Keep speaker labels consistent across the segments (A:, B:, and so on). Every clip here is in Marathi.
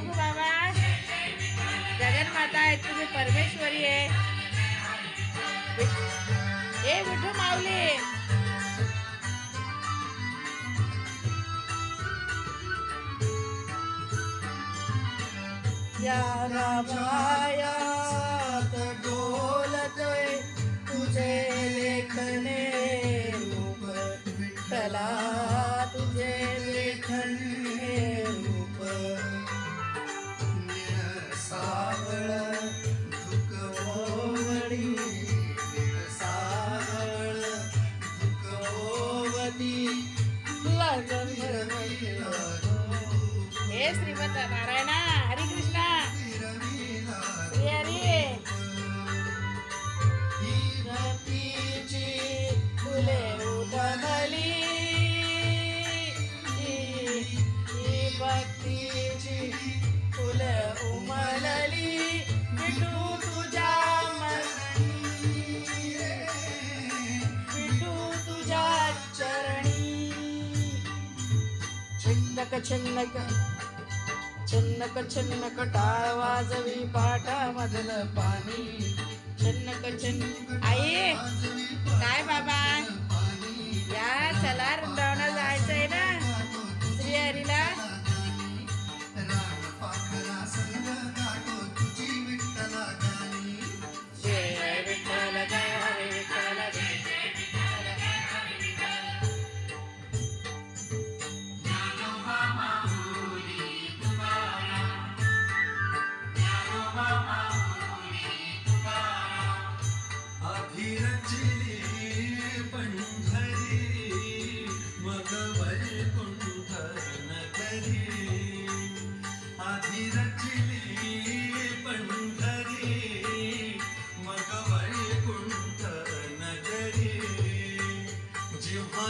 A: बघू बाबा. जगन्माता आहे तुम्ही परमेश्वरी आहे. ए विठू माऊली. या रामाया हे श्रीमंत नारायणा हरी कृष्णा. श्री हरी. फुले उधळली. ही भक्तीची फुले उमलली. विठू छिन्नक छन्नक छन्नक छिन्नक टाळ वाजवी पाटा मधलं पाणी. छन्नक छन्न आई! काय बाबा?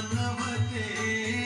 B: मानवते.